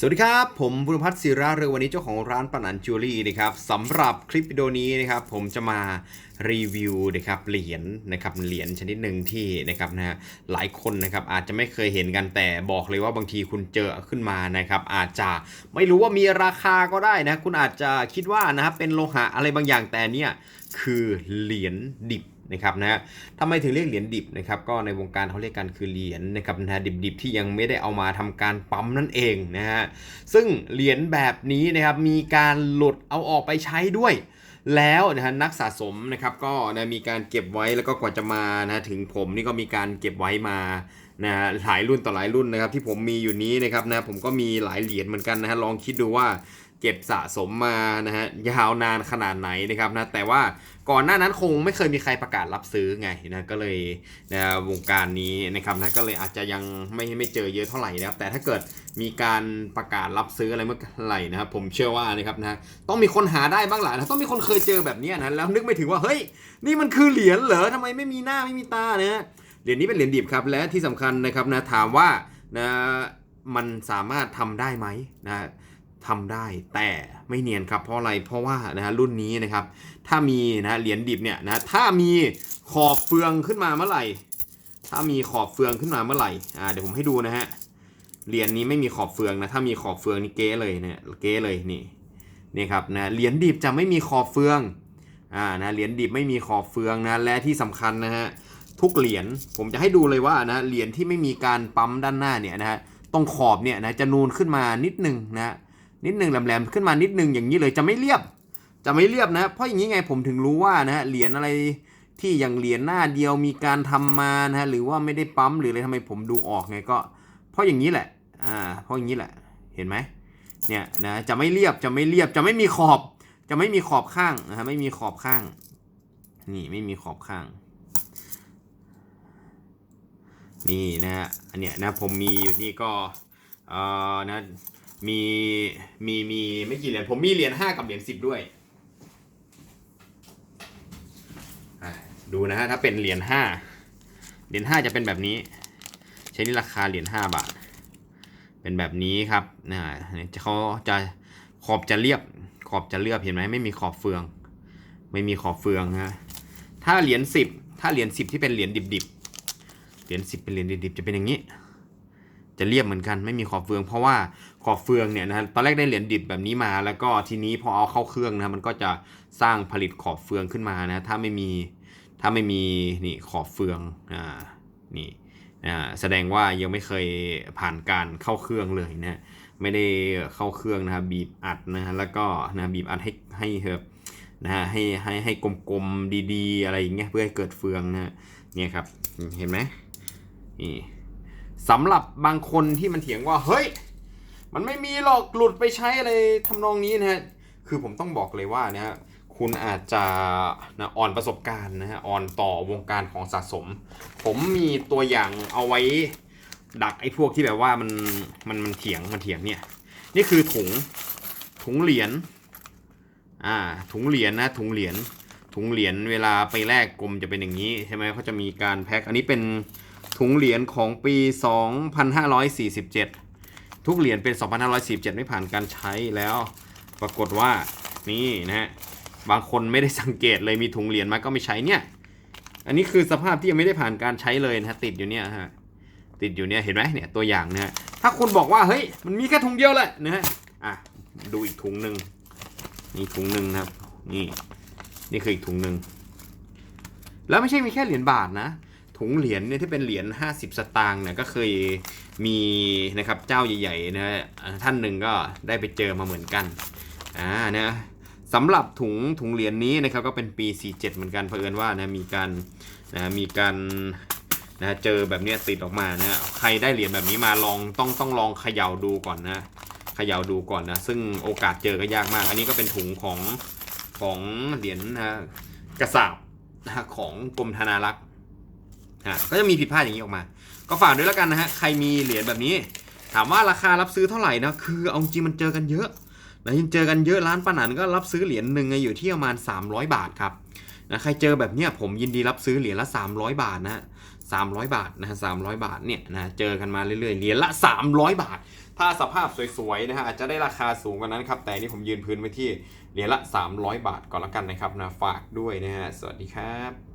สวัสดีครับ ผมบุรพัฒน์ศิราเรือวันนี้เจ้าของร้านปนันจิวเวลรี่นะครับสำหรับคลิปวิดีโอนี้นะครับผมจะมารีวิวนะครับเหรียญนะครับเหรียญชนิดหนึ่งที่นะครับนะฮะหลายคนนะครับอาจจะไม่เคยเห็นกันแต่บอกเลยว่าบางทีคุณเจอขึ้นมานะครับอาจจะไม่รู้ว่ามีราคาก็ได้นะ คุณอาจจะคิดว่านะครับเป็นโลหะอะไรบางอย่างแต่เนี่ยคือเหรียญดิบ นะครับนะฮะทำไมถึงเรียกเหรียญดิบนะครับก็ในวงการเขาเรียกกันคือเหรียญนะครับนะฮะดิบๆที่ยังไม่ได้เอามาทำการปั๊มนั่นเองนะฮะซึ่งเหรียญแบบนี้นะครับมีการหลุดเอาออกไปใช้ด้วยแล้วนะฮะนักสะสมนะครับก็นะมีการเก็บไว้แล้วก็กว่าจะมานะถึงผมนี่ก็มีการเก็บไว้มานะฮะหลายรุ่นต่อหลายรุ่นนะครับที่ผมมีอยู่นี้นะครับนะผมก็มีหลายเหรียญเหมือนกันนะฮะลองคิดดูว่า เก็บสะสมมานะฮะยาวนานขนาดไหนนะครับนะแต่ว่าก่อนหน้านั้นคงไม่เคยมีใครประกาศรับซื้อไงนะก็เลยนะวงการนี้นะครับนะก็เลยอาจจะยังไม่ไม่เจอเยอะเท่าไหร่นะครับแต่ถ้าเกิดมีการประกาศรับซื้ออะไรเมื่อไหร่นะครับผมเชื่อว่านะครับนะต้องมีคนหาได้บ้างแหละนะต้องมีคนเคยเจอแบบนี้นะแล้วนึกไม่ถึงว่าเฮ้ยนี่มันคือเหรียญเหรอทำไมไม่มีหน้าไม่มีตาเนะเหรียญนี้เป็นเหรียญดิบครับและที่สำคัญนะครับนะถามว่านะมันสามารถทำได้ไหมนะ ทำได้แต่ไม่เนียนครับเพราะอะไรเพราะว่านะฮะรุ่นนี้นะครับ ถ้ามีนะเหรียญดิบเนี่ยนะถ้ามีขอบเฟืองขึ้นมาเมื่อไหร่ ถ้ามีขอบเฟืองขึ้นมาเมื่อไหร่อ่าเดี๋ยวผมให้ดูนะฮะเหรียญนี้ไม่มีขอบเฟืองนะถ้ามีขอบเฟืองนี่เก้เลยเนี่ยเก้เลยนี่นี่ครับนะเหรียญดิบจะไม่มีขอบเฟืองอ่านะเหรียญดิบไม่มีขอบเฟืองนะและที่สำคัญนะฮะทุกเหรียญผมจะให้ดูเลยว่านะเหรียญที่ไม่มีการปั๊มด้านหน้าเนี่ยนะฮะตรงขอบเนี่ยนะจะนูนขึ้นมานิดนึงนะ นิดหนึ่งแหลมๆขึ้นมานิดหนึ่งอย่างนี้เลยจะไม่เรียบ จะไม่เรียบนะ เพราะอย่างนี้ไงผมถึงรู้ว่านะฮะเหรียญอะไรที่อย่างเหรียญหน้าเดียวมีการทำมานะฮะหรือว่าไม่ได้ปั๊มหรืออะไรทำไมผมดูออกไงก็ เพราะอย่างนี้แหละอ่าเพราะอย่างนี้แหละเห็นไหมเนี่ยนะจะไม่เรียบจะไม่เรียบจะไม่มีขอบ จะไม่มีขอบข้างนะฮะไม่มีขอบข้าง นี่ไม่มีขอบข้าง นี่นะฮะอันเนี้ยนะผมมีอยู่นี่ก็เอ่อนะ มีมีมีไม่กี่เหรียญผมมีเหรียญห้ากับเหรียญสิบด้วยดูนะฮะถ้าเป็นเหรียญห้าเหรียญห้าจะเป็นแบบนี้ใช้นี่ราคาเหรียญห้าบาท เป็นแบบนี้ครับนะจะเขาจะขอบจะเรียบขอบจะเรียบเห็นไหมไม่มีขอบเฟือง ไม่มีขอบเฟืองนะถ้าเหรียญสิบถ้าเหรียญสิบที่เป็นเหรียญดิบๆเหรียญสิบเป็นเหรียญดิบๆจะเป็นอย่างนี้ จะเรียบเหมือนกันไม่มีขอบเฟือง เพราะว่าขอบเฟืองเนี่ยนะตอนแรกได้เหรียญดิบแบบนี้มา แล้วก็ทีนี้พอเอาเข้าเครื่องนะมันก็จะสร้างผลิตขอบเฟืองขึ้นมานะถ้าไม่มีถ้าไม่มีนี่ขอบเฟืองอ่านี่อ่าแสดงว่ายังไม่เคยผ่านการเข้าเครื่องเลยนะไม่ได้เข้าเครื่องนะครับบีบอัดนะฮะแล้วก็นะบีบอัดให้ให้เฮบนะฮะให้ให้ให้กลมๆดีๆ อะไรอย่างเงี้ยเพื่อให้เกิดเฟืองนะเนี่ยครับเห็นไหมนี่ สำหรับบางคนที่มันเถียงว่าเฮ้ย มันไม่มีหรอกหลุดไปใช้อะไรทำนองนี้นะฮะคือผมต้องบอกเลยว่านะฮะคุณอาจจะนะอ่อนประสบการณ์นะฮะอ่อนต่อวงการของสะสม ผมมีตัวอย่างเอาไว้ดักไอ้พวกที่แบบว่ามันมันมันเถียงมันเถียงเนี่ยนี่คือถุงถุงเหรียญอ่าถุงเหรียญนะถุงเหรียญถุงเหรียญเวลาไปแลกกลมจะเป็นอย่างนี้ใช่ไหมเขาจะมีการแพ็คอันนี้เป็น ถุงเหรียญของปี 2547 ทุกเหรียญเป็น 2547 ไม่ผ่านการใช้แล้ว ปรากฏว่านี่นะฮะบางคนไม่ได้สังเกตเลยมีถุงเหรียญมาก็ไม่ใช้เนี่ยอันนี้คือสภาพที่ยังไม่ได้ผ่านการใช้เลยนะติดอยู่เนี่ยฮะติดอยู่เนี่ยเห็นไหมเนี่ยตัวอย่างนะฮะถ้าคุณบอกว่าเฮ้ยมันมีแค่ถุงเดียวแหละนะฮะอะดูอีกถุงหนึ่งนี่ถุงหนึ่งนะครับนี่นี่คืออีกถุงหนึ่งแล้วไม่ใช่มีแค่เหรียญบาทนะ ถุงเหรียญเนี่ยที่เป็นเหรียญ50 สตางค์เนี่ยก็เคยมีนะครับเจ้าใหญ่ๆนะฮะท่านหนึ่งก็ได้ไปเจอมาเหมือนกันอ่านะสำหรับถุงถุงเหรียญนี้นะครับก็เป็นปี 47 เหมือนกันเผอิญว่านะมีการนะมีการนะเจอแบบนี้ติดออกมานะใครได้เหรียญแบบนี้มาลองต้องต้องลองเขย่าดูก่อนนะเขย่าดูก่อนนะซึ่งโอกาสเจอก็ยากมาก อันนี้ก็เป็นถุงของของเหรียญนะกระสาบนะของกรมธนารักษ์ อะก็จะมีผิดพลาดอย่างนี้ออกมา ก็ฝากด้วยแล้วกันนะฮะใครมีเหรียญแบบนี้ ถามว่าราคารับซื้อเท่าไหร่นะคือเอาจริงมันเจอกันเยอะนะยังเจอกันเยอะร้านปานันก็รับซื้อเหรียญหนึ่งอยู่ที่ประมาณ 300 บาทครับนะใครเจอแบบเนี้ยผมยินดีรับซื้อเหรียญละ 300 บาทนะฮะ300บาทนะฮะ300บาทเนี่ยนะเจอกันมาเรื่อยๆเหรียญละ 300 บาท ถ้าสภาพสวยๆนะฮะอาจจะได้ราคาสูงกว่านั้นครับ แต่นี่ผมยืนพื้นไว้ที่เหรียญละ 300 บาทก่อนละกันนะครับนะฝากด้วยนะฮะสวัสดีครับ